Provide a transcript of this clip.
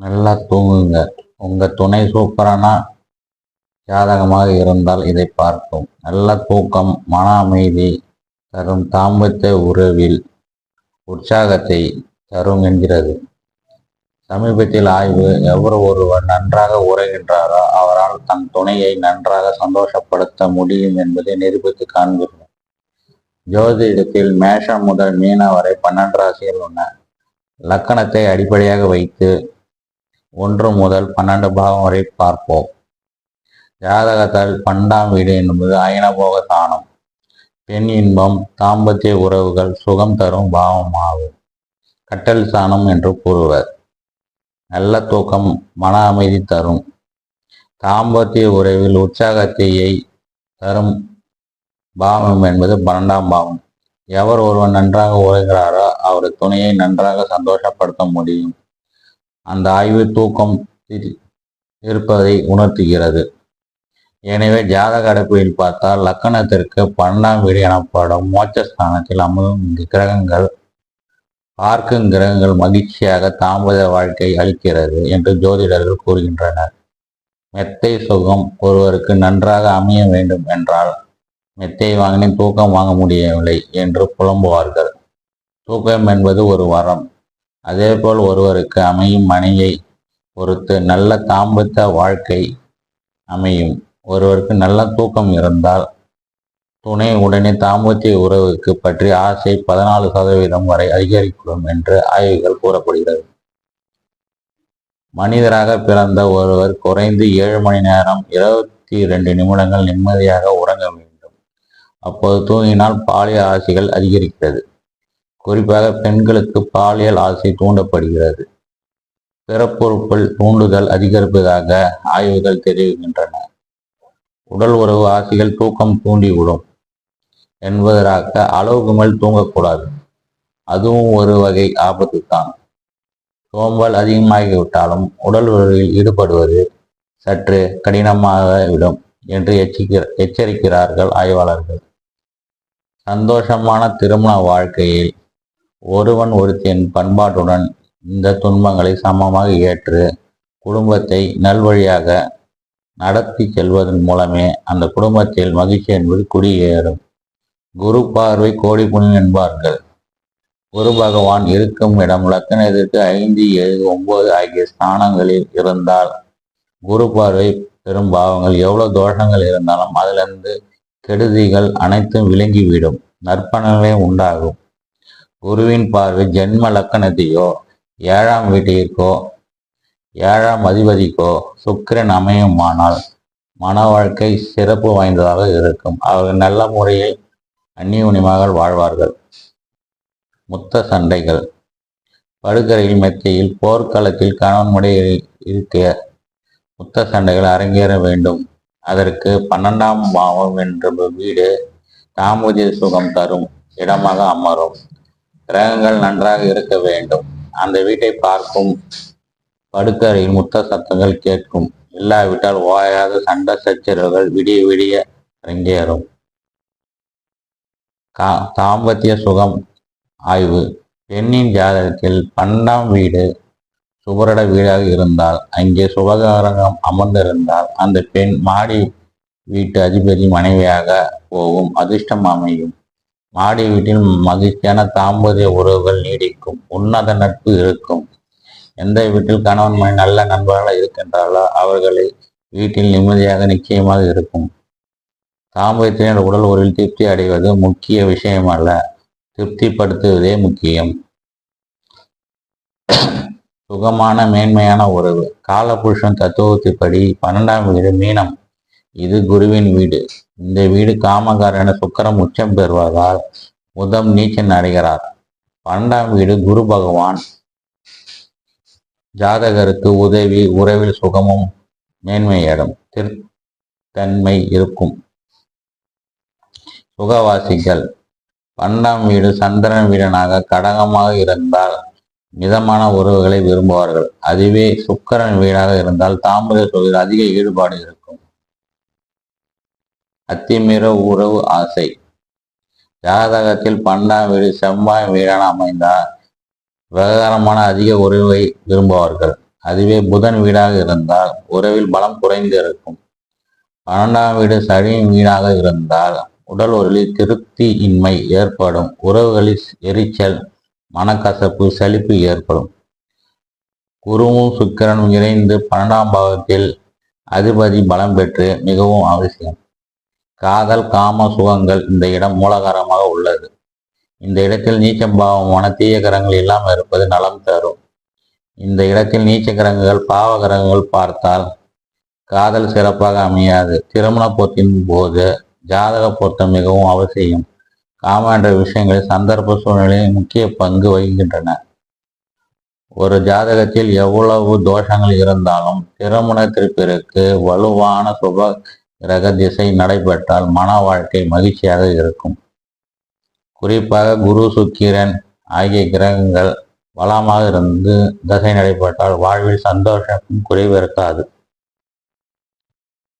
நல்லா தூங்குங்க. உங்கள் துணை சூப்பரான ஜாதகமாக இருந்தால் இதை பார்க்கும் நல்ல தூக்கம் மன அமைதி தரும் தாம்பத்திய உறவில் உற்சாகத்தை தரும் என்கிறது. சமீபத்தில் ஆய்வு எவர் ஒருவர் நன்றாக உரைகின்றாரோ அவரால் தன் துணையை நன்றாக சந்தோஷப்படுத்த முடியும் என்பதை நிரூபித்து காண்கிறோம் ஜோதிடத்தில் மேஷம் முதல் மீன வரை பன்னெண்டு ராசிகள் உள்ளன. லக்கணத்தை அடிப்படையாக வைத்து ஒன்று முதல் பன்னெண்டு பாகம் வரை பார்ப்போம். ஜாதகத்தால் பன்னெண்டாம் வீடு என்பது அயனபோக தானம். பெண் இன்பம் தாம்பத்திய உறவுகள் சுகம் தரும் பாவமாகும். கட்டல் சாணம் என்று கூறுவர். நல்ல தூக்கம் மன அமைதி தரும். தாம்பத்திய உறவில் உற்சாகத்தையை தரும் பாவம் என்பது பன்னெண்டாம் பாவம். எவர் ஒருவன் நன்றாக உரைகிறாரோ அவர் துணையை நன்றாக சந்தோஷப்படுத்த முடியும். அந்த ஆய்வு தூக்கம் இருப்பதை உணர்த்துகிறது. எனவே ஜாதக அடைப்பில் பார்த்தால் லக்கணத்திற்கு பன்னெண்டாம் வீடு எனப்படும் மோட்சஸ்தானத்தில் அமரும் இந்த கிரகங்கள் பார்க்கும் கிரகங்கள் மகிழ்ச்சியாக தாமத வாழ்க்கை அளிக்கிறது என்று ஜோதிடர்கள் கூறுகின்றனர். மெத்தை சுகம் ஒருவருக்கு நன்றாக அமைய வேண்டும் என்றால் மெத்தை வாங்கினேன் தூக்கம் வாங்க முடியவில்லை என்று புலம்புவார்கள். தூக்கம் என்பது ஒரு வரம். அதேபோல் ஒருவருக்கு அமையும் மனையை பொறுத்து நல்ல தாம்பத்த வாழ்க்கை அமையும். ஒருவருக்கு நல்ல தூக்கம் இருந்தால் துணை உடனே தாம்பத்திய உறவுக்கு பற்றி ஆசை பதினாலு சதவீதம் வரை அதிகரிக்கும் என்று ஆய்வுகள் கூறப்படுகிறது. மனிதராக பிறந்த ஒருவர் குறைந்து ஏழு மணி நேரம் இருபத்தி இரண்டு நிமிடங்கள் நிம்மதியாக உறங்க வேண்டும். அப்போது தூங்கினால் பாலியல் ஆசைகள் அதிகரிக்கிறது. குறிப்பாக பெண்களுக்கு பாலியல் ஆசை தூண்டப்படுகிறது. பிறப்புறுப்பில் தூண்டுதல் அதிகரிப்பதாக ஆய்வுகள் தெரிவிக்கின்றன. உடல் உறவு ஆசைகள் தூக்கம் தூண்டிவிடும் என்பதற்காக அளவுக்கு மேல் தூங்கக்கூடாது. அதுவும் ஒரு வகை ஆபத்து தான் சோம்பல் அதிகமாகிவிட்டாலும் உடல் உறவில் ஈடுபடுவது சற்று கடினமாக விடும் என்று எச்சிக்கிற எச்சரிக்கிறார்கள் ஆய்வாளர்கள். சந்தோஷமான திருமண வாழ்க்கையில் ஒருவன் ஒருத்தின் பண்பாட்டுடன் இந்த துன்பங்களை சமமாக ஏற்று குடும்பத்தை நல்வழியாக நடத்தி செல்வதன் மூலமே அந்த குடும்பத்தில் மகிழ்ச்சி என்பது குடியேறும். குரு பார்வை கோடி புண்ணியம் என்பார்கள். குரு பகவான் இருக்கும் இடம் லக்கணத்திற்கு ஐந்து ஏழு ஒன்பது ஆகிய ஸ்தானங்களில் இருந்தால் குரு பார்வை பெரும் பாவங்கள். எவ்வளவு தோஷங்கள் இருந்தாலும் அதிலிருந்து கெடுதிகள் அனைத்தும் விளங்கிவிடும் நற்பணங்களே உண்டாகும். குருவின் பார்வை ஜென்ம லக்கணத்தையோ ஏழாம் வீட்டிற்கோ ஏழாம் அதிபதிக்கோ சுக்கிரன் அமையுமானால் மன வாழ்க்கை சிறப்பு வாய்ந்ததாக இருக்கும். அவர்கள் நல்ல முறையில் அந்நியுனிமாக வாழ்வார்கள். முத்த சண்டைகள். படுக்கரையில் மெத்தையில் போர்க்களத்தில் கணவன் முறை இருக்க முத்த சண்டைகள் அரங்கேற வேண்டும். அதற்கு பன்னெண்டாம் பாவம் என்ற வீடு தாம்பூதிய சுகம் தரும் இடமாக அமரும். கிரகங்கள் நன்றாக இருக்க வேண்டும். அந்த வீட்டை பார்க்கும் படுக்கறையில் முத்த சத்தங்கள் கேட்கும். இல்லாவிட்டால் ஓயாத சண்டை சச்சரவுகள் விடிய விடிய அரங்கேறும். கா தாம்பத்திய சுகம் ஆய்வு. பெண்ணின் ஜாதகத்தில் பன்னெண்டாம் வீடு சுவரட வீடாக இருந்தால் அங்கே சுபகாரகம் அமர்ந்திருந்தால் அந்த பெண் மாடி வீட்டு அதிபதி மனைவியாக போகும். அதிர்ஷ்டம் அமையும். மாடி வீட்டில் மகிழ்ச்சியான தாம்பதிய உறவுகள் நீடிக்கும். உன்னத நட்பு இருக்கும். எந்த வீட்டில் கணவன் மனைவி நல்ல நண்பர்களாக இருக்கின்றார்களோ அவர்களை வீட்டில் நிம்மதியாக நிச்சயமாக இருக்கும். தாம்பத்தியத்தினர் உடல் உறவில் திருப்தி அடைவது முக்கிய விஷயம் அல்ல திருப்திப்படுத்துவதே முக்கியம். சுகமான மேன்மையான உறவு. காலபுருஷன் தத்துவத்துப்படி பன்னெண்டாம் வீடு மீனம். இது குருவின் வீடு. இந்த வீடு காமகாரன சுக்கரம் உச்சம் பெறுவதால் முதம் நீச்சல் அடைகிறார். பன்னெண்டாம் வீடு குரு பகவான். ஜாதகருக்கு உதவி உறவில் சுகமும் மேன்மையிடும் திருத்தன்மை இருக்கும். சுகவாசிகள். பன்னெண்டாம் வீடு சந்திரன் வீடனாக கடகமாக இருந்தால் மிதமான உறவுகளை விரும்புவார்கள். அதுவே சுக்கரன் வீடாக இருந்தால் தாமத சுவையில் அதிக ஈடுபாடு இருக்கும். அத்திமீற உறவு ஆசை. ஜாதகத்தில் பன்னெண்டாம் வீடு செவ்வாய் வீடான அமைந்தால் விவகாரமான அதிக உறவை விரும்புவார்கள். அதுவே புதன் வீடாக இருந்தால் உறவில் பலம் குறைந்து இருக்கும். பன்னெண்டாம் வீடு சனியின் வீடாக இருந்தால் உடல் உடலில் திருப்தி இன்மை ஏற்படும். உறவுகளில் எரிச்சல் மனக்கசப்பு சலிப்பு ஏற்படும். குருவும் சுக்கிரனும் இணைந்து பன்னெண்டாம் பாவத்தில் அதிபதி பலம் பெற்று மிகவும் அவசியம் காதல் காம சுகங்கள் இந்த இடம் மூலகாரமாக உள்ளது. இந்த இடத்தில் நீச்சம்பாவமான தீய கிரகங்கள் இல்லாமல் இருப்பது நலம் தரும். இந்த இடத்தில் நீச்ச கிரகங்கள் பாவ கிரகங்கள் பார்த்தால் காதல் சிறப்பாக அமையாது. திருமண பொத்தின் போது ஜாதக பொருத்தம் மிகவும் அவசியம். காம என்ற விஷயங்களில் சந்தர்ப்ப சூழ்நிலையில் முக்கிய பங்கு வகிக்கின்றன. ஒரு ஜாதகத்தில் எவ்வளவு தோஷங்கள் இருந்தாலும் திருமணத்திற்கு வலுவான சுப கிரக திசை நடைபெற்றால் மன வாழ்க்கை மகிழ்ச்சியாக இருக்கும். குறிப்பாக குரு சுக்கிரன் ஆகிய கிரகங்கள் பலமாக இருந்து தசை நடைபெற்றால் வாழ்வில் சந்தோஷமும் குறைவு இருக்காது.